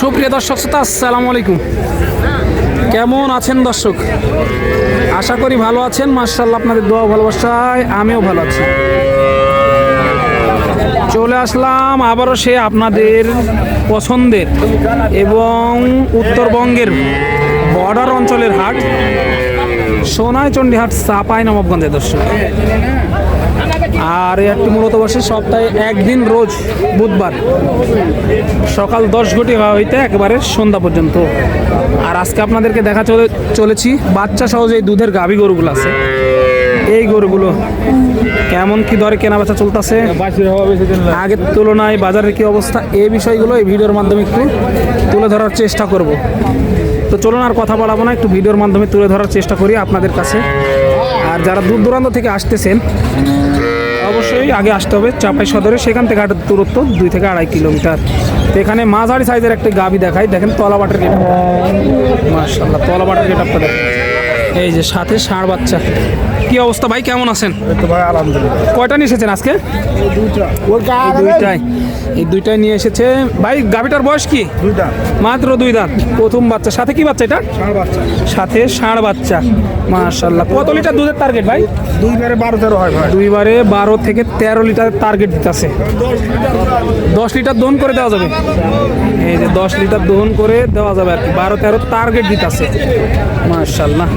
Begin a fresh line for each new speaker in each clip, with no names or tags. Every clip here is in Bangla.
সুপ্রিয় দর্শক শ্রোতা, আসসালামু আলাইকুম। কেমন আছেন দর্শক? আশা করি ভালো আছেন। মার্শাল্লাহ আপনাদের দোয়া ভালোবাসায় আমিও ভালো আছি। চলে আসলাম আবারও সে আপনাদের পছন্দের এবং উত্তরবঙ্গের বর্ডার অঞ্চলের হাট সোনায় চণ্ডীহাট চাপাই নবাবগঞ্জের দর্শক। আর এই হাটটি মূলত বসে সপ্তাহে একদিন রোজ বুধবার সকাল দশ ঘটি হইতে একেবারে সন্ধ্যা পর্যন্ত। আর আজকে আপনাদেরকে দেখা চলে চলেছি, বাচ্চা সহ যে দুধের গাভী গরুগুলো আছে। এই গরুগুলো কেমন কি দরে কেনা বেচা চলতেছে? আগের তুলনায় বাজারের কি অবস্থা? এই বিষয়গুলো এই ভিডিওর মাধ্যমে একটু তুলে ধরার চেষ্টা করব। তো চলুন আর কথা বলাবো না, একটু ভিডিওর মাধ্যমে তুলে ধরার চেষ্টা করি আপনাদের কাছে। আর যারা দূর দূরান্ত থেকে আসতেছেন অবশ্যই আগে আসতে হবে চাপাই সদরে। সেখান থেকে হাটের দূরত্ব দুই থেকে আড়াই কিলোমিটার। তো এখানে মাঝারি সাইজের একটা গাবি দেখায় দেখেন তলাবাটের গেট মার্শাল্লাহ তলাবাটের গেট আপনার এই যে সাথে ষাঁড় বাচ্চা। কি অবস্থা ভাই কেমন আছেন? কয়টা নিয়ে এসেছেন আজকে? দুইটাই। এই দুইটাই নিয়ে এসেছে। ভাই গাবিটার বয়স কি?
দুইটা
মাত্র দুই দাঁত। প্রথম বাচ্চা। সাথে কি বাচ্চা এটা?
ষাঁড় বাচ্চা।
সাথে ষাঁড় বাচ্চা। মার্শাল্লাহ কত লিটার দুধের টার্গেট ভাই?
দুইবারে বারো তেরো হয় ভাই।
দুইবারে বারো থেকে তেরো লিটার টার্গেট দিতেছে। দশ লিটার দহন করে দেওয়া যাবে। এই যে দশ লিটার দহন করে দেওয়া যাবে আর কি। বারো তেরো টার্গেট দিতেছে। মার্শাল্লাহ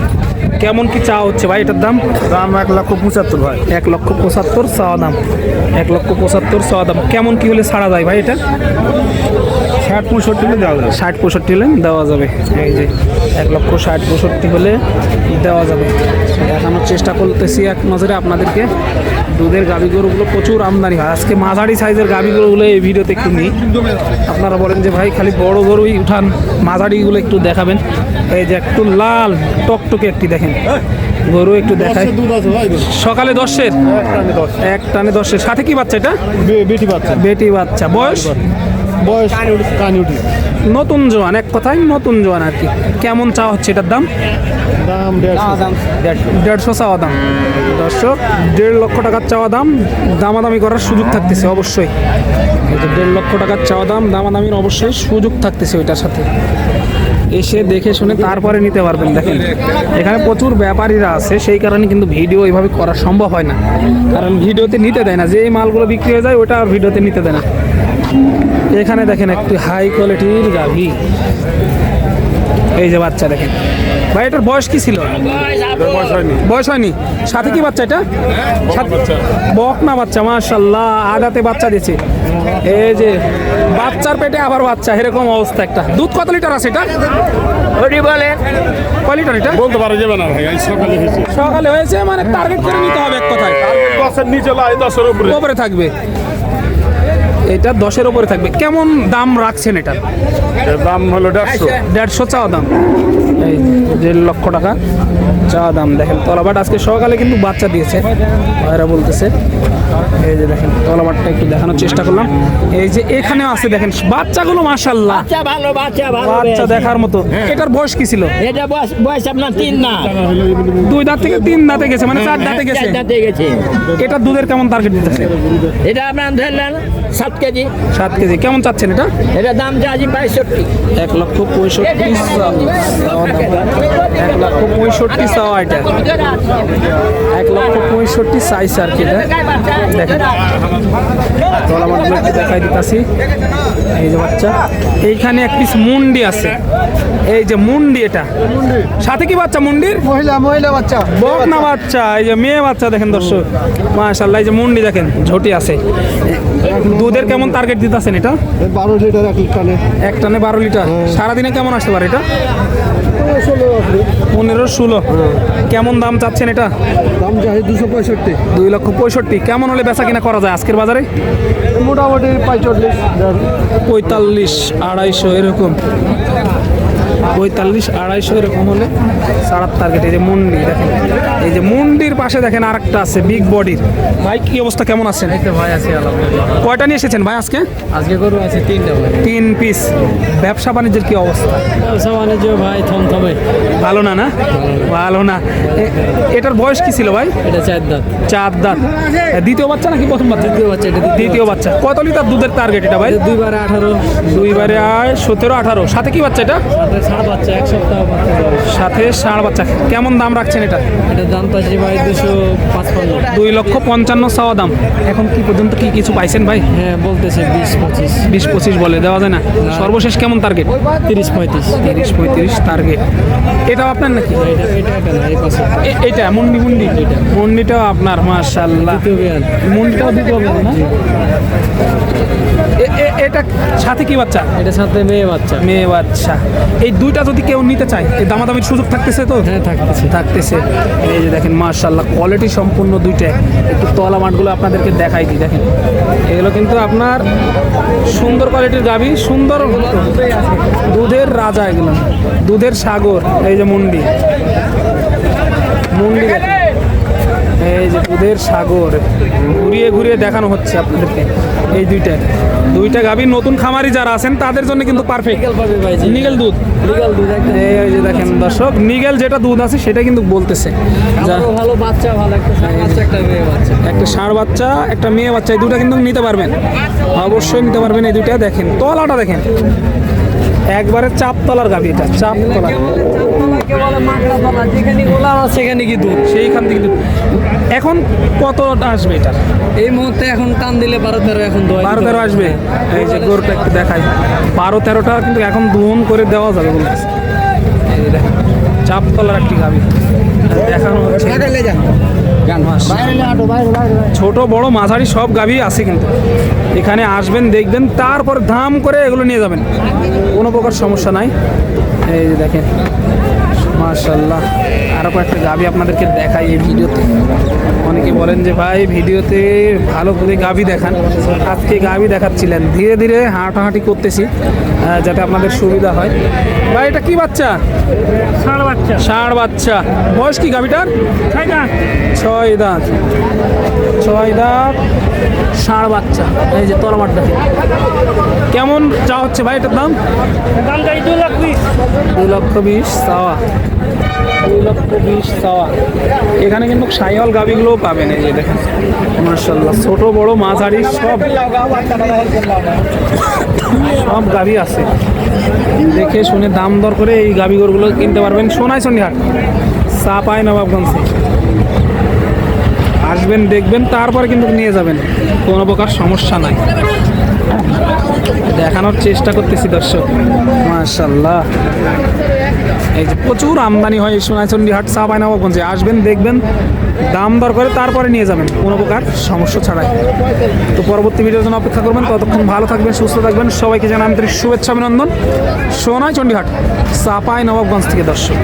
কেমন কি চা হচ্ছে ভাই এটার দাম?
দাম এক লক্ষ পঁচাত্তর ভাই।
এক লক্ষ পঁচাত্তর চাওয়া দাম। এক লক্ষ পঁচাত্তর চাওয়া দাম। কেমন কি হলে ছাড়া যায় ভাই এটা?
ষাট পঁয়ষট্টি হলে দেওয়া যাবে।
ষাট পঁয়ষট্টি হলে দেওয়া যাবে। এই যে এক লক্ষ ষাট পঁয়ষট্টি হলে দেওয়া যাবে। দেখানোর চেষ্টা করতেছি এক নজরে আপনাদেরকে। দুধের গাভী গরুগুলো প্রচুর আমদানি হয়। আজকে মাঝারি সাইজের গাভী গরুগুলো এই ভিডিওতে একটু নিই। আপনারা বলেন যে ভাই খালি বড় গরুই উঠান মাঝারিগুলো একটু দেখাবেন। এই যে একটু লাল টকটকে একটি দেখেন। গরু একটু দেখায় সকালে দশের? এক টানে দশের। সাথে কি বাচ্চা এটা?
বেটি বাচ্চা।
বেটি বাচ্চা। বয়স?
বয়স কানি
নতুন জোয়ান। এক কথায় নতুন জোয়ান আর কি। কেমন চা হচ্ছে এটার দাম?
দাম দেড়শো।
দেড়শো। চাওয়া দাম। দর্শক দেড় লক্ষ টাকার চাওয়া দাম। দামাদামি করার সুযোগ থাকতেছে অবশ্যই। দেড় লক্ষ টাকার চাওয়া দাম দামাদামির অবশ্যই সুযোগ থাকতেছে ওইটার সাথে। এসে দেখে শুনে তারপরে নিতে পারবেন। দেখেন, এখানে প্রচুর ব্যাপারীরা আছে, সেই কারণে কিন্তু ভিডিও এইভাবে করা সম্ভব হয় না। কারণ ভিডিওতে নিতে দেয় না যে মালগুলো বিক্রি হয়ে যায়, ওটা আর ভিডিওতে নিতে দেয় না। এখানে দেখেন একটি হাই কোয়ালিটির গাভি। এই যে বাচ্চা দেখেন। ভাই এটার বয়স কি ছিল?
বয়স হয়নি।
বয়স হয়নি সাথে কি বাচ্চা এটা? বক না বাচ্চা মাশাল্লাহ আদাতে বাচ্চা দিয়েছে। এই যে বাচ্চার পেটে আবার বাচ্চা এরকম অবস্থা একটা। দুধ কত লিটার আছে এটা? বলে। কয় লিটার এটা?
বলতে পারা যাবে না ভাই সকালে হয়েছে।
সকালে হয়েছে মানে টার্গেট করে নিতে হবে এক কথায়।
দশের নিচে লাই দশের উপরে।
উপরে থাকবে। এটা দশের উপরে থাকবে। কেমন দাম রাখছেন এটা?
দাম হলো দেড়শো।
দেড়শো চাওয়া দাম। এই দেড় লক্ষ টাকা চাওয়া দাম দেখেন তলাবাট আজকে সকালে কিন্তু বাচ্চা দিয়েছে ভাইরা বলতেছে। এই যে দেখেন তলাবাটটা একটু দেখানোর চেষ্টা করলাম। এই যে এখানেও আছে দেখেন বাচ্চাগুলো মাশাল্লাহ
বাচ্চা ভালো বাচ্চা ভালো
বাচ্চা দেখার মতো। এটার বয়স কি ছিল?
এটা বয়স বয়স আপনার তিন না।
দুই দাঁত থেকে তিন দাঁতে গেছে মানে চার দাঁতে গেছে।
চার দাঁতে গেছে।
এটা দুধের কেমন টার্গেট দিতেছে?
এটা আপনার ধরলেন সাত কেজি।
সাত কেজি। কেমন চাচ্ছেন এটা?
এটা দাম চার্জি বাইষট্টি
এক লক্ষ পঁয়ষট্টি এক লক্ষ পঁয়ষট্টি চাওয়া এটা। এক লক্ষ পঁয়ষট্টি সাইজ আর কি এটা। দেখেন। দেখাই দিতেছি। এই যে বাচ্চা। এইখানে এক পিস মুন্ডি আছে। এই যে মুন্ডি এটা। সাথে কি বাচ্চা মুন্ডির?
মহিলা মহিলা বাচ্চা।
বক না বাচ্চা। এই যে মেয়ে বাচ্চা দেখেন দর্শক। মাশাল্লাহ এই যে মুন্ডি দেখেন ঝটি আছে। দুধের কেমন টার্গেট দিতেছেন এটা?
বারো লিটার এক টানে।
এক টানে বারো লিটার। সারাদিনে কেমন আসতে পারে এটা? পনেরো ষোলো। কেমন দাম চাচ্ছেন এটা?
দাম চাই দুশো পঁয়ষট্টি।
দুই লক্ষ পঁয়ষট্টি। কেমন হলে বেচা কিনা করা যায় আজকের বাজারে?
মোটামুটি পঁয়তাল্লিশ।
পঁয়তাল্লিশ আড়াইশো এরকম। পঁয়তাল্লিশ আড়াইশো এরকম হলে সারার টার্গেট এই যে মুন্ডি দেখেন। এই যে মুন্ডির পাশে দেখেন আরেকটা আছে বিগ বডির ভাই কি অবস্থা? কেমন আছেন?
ভাই আছে
কয়টা নিয়ে এসেছেন ভাই আজকে?
আজকে গরু আছে তিনটা
তিন পিস ব্যবসা বাণিজ্যের কি অবস্থা?
ব্যবসা বাণিজ্য ভাই থমথমে।
ভালো না না? ভালো না। এটার বয়স কি ছিল ভাই?
এটা চার দাঁত।
চার দাঁত। দ্বিতীয় বাচ্চা নাকি প্রথম বাচ্চা?
দ্বিতীয় বাচ্চা এটা দ্বিতীয়
বাচ্চা। কত লিটার দুধের টার্গেট এটা ভাই?
দুইবারে আঠারো।
দুইবারে আয় সতেরো আঠারো। সাথে কি বাচ্চা এটা?
বাচ্চা এক সপ্তাহ বাচ্চা।
সাথে ষাঁড় বাচ্চা। কেমন দাম রাখছেন এটা?
এটার দাম পাচ্ছি ভাই দুশো পাঁচপান্ন।
দুই লক্ষ পঞ্চান্ন চাওয়া দাম। এখন কি পর্যন্ত কি কিছু পাইছেন ভাই?
হ্যাঁ বলতেছে বিশ পঁচিশ।
বিশ পঁচিশ বলে দেওয়া যায় না। সর্বশেষ কেমন টার্গেট
তিরিশ পঁয়ত্রিশ।
তিরিশ পঁয়ত্রিশ টার্গেট এটাও আপনার নাকি?
এটা এটা এটা
মুন্ডি মুন্ডি? মুন্ডিটাও আপনার
বিয়ান
মুন্ডিটাও দিতে হবে না? এটা সাথে কি বাচ্চা?
এটা সাথে মেয়ে বাচ্চা।
মেয়ে বাচ্চা। এই দুইটা যদি কেউ নিতে চায় এই দামাদামির সুযোগ থাকতেছে তো?
হ্যাঁ থাকতেছে।
থাকতেছে। এই যে দেখেন মার্শাল্লাহ কোয়ালিটি সম্পূর্ণ দুইটা একটু তলা মাঠগুলো আপনাদেরকে দেখাই দিই দেখেন। এগুলো কিন্তু আপনার সুন্দর কোয়ালিটির গাবি সুন্দর দুধের রাজা এগুলো। দুধের সাগর এই যে মুন্ডি। মুন্ডি দেখেন। এই যে দুধের সাগর ঘুরিয়ে ঘুরিয়ে দেখানো হচ্ছে আপনাদেরকে এই দুইটা। দুইটা গাভী নতুন খামারি যারা আছেন তাদের জন্য কিন্তু পারফেক্ট নিগেল দুধ।
দুধ
এই যে দেখেন দর্শক নিগেল যেটা দুধ আছে সেটা কিন্তু বলতেছে।
ভালো বাচ্চা ভালো একটা একটা মেয়ে বাচ্চা।
একটা ষাঁড় বাচ্চা একটা মেয়ে বাচ্চা এই দুটা কিন্তু নিতে পারবেন। অবশ্যই নিতে পারবেন এই দুটা দেখেন তলাটা দেখেন। একবারে চাপ তলার গাভি এটা চাপ তলা
যেখানে গোলা সেখানে কি দুধ?
সেইখান থেকে দুধ। এখন কত আসবে এটা?
এই মুহূর্তে এখন টান দিলে বারো তেরো এখন
বারো তেরো আসবে? এই যে গরুটা একটু দেখাই। বারো তেরোটা কিন্তু এখন দুহন করে দেওয়া যাবে বলতেছে চাপ তলার একটি গাভি। দেখানো হচ্ছে। ছোট বড় মাঝারি সব গাভী আছে কিন্তু। এখানে আসবেন দেখবেন তারপর দাম করে এগুলো নিয়ে যাবেন। কোনো প্রকার সমস্যা নাই। এই যে দেখেন মার্শাল্লাহ আরও কয়েকটা গাভি আপনাদেরকে দেখাই এই ভিডিওতে। অনেকে বলেন যে, ভাই, ভিডিওতে ভালো করে গাভি দেখান। আজকে গাভি দেখাচ্ছিলেন। ধীরে ধীরে হাঁটাহাঁটি করতেছি। যাতে আপনাদের সুবিধা হয়। ভাই এটা কি বাচ্চা? ষাঁড় বাচ্চা। ষাঁড় বাচ্চা। বয়স কি গাভীটার? ছয় দাঁত। ছয় দাঁত। ষাঁড় বাচ্চা। এই যে তরমার দেখে কেমন চা হচ্ছে ভাই এটার দাম? দাম চাই দু লাখ বিশ। দু লক্ষ বিশ চাওয়া। দুই লক্ষ বিশ চাওয়া। এখানে কিন্তু সাইহল গাভিগুলোও পাবেন এই যে দেখেন। মার্শাল্লাহ ছোট বড় মাঝারি সব। সব গাভি আছে। দেখে শুনে দাম দর করে এই গাভি গরুগুলো কিনতে পারবেন। সোনাই সন্ধিহাট চা পায় নবাবগঞ্জে। আসবেন, দেখবেন, তারপরে কিন্তু নিয়ে যাবেন। কোনো প্রকার সমস্যা নাই। দেখানোর চেষ্টা করতেছি, দর্শক। মাশাল্লাহ এই যে প্রচুর আমদানি হয় এই সোনাইচন্ডী হাট চা নবাবগঞ্জে। আসবেন, দেখবেন, দাম দর করে তারপরে নিয়ে যাবেন। কোনো প্রকার সমস্যা ছাড়াই। তো পরবর্তী ভিডিওর জন্য অপেক্ষা করবেন। ততক্ষণ ভালো থাকবেন, সুস্থ থাকবেন। সবাইকে জানাই আন্তরিক শুভেচ্ছা, অভিনন্দন। সোনাই চণ্ডীহাট চাপাই নবাবগঞ্জ থেকে দর্শক।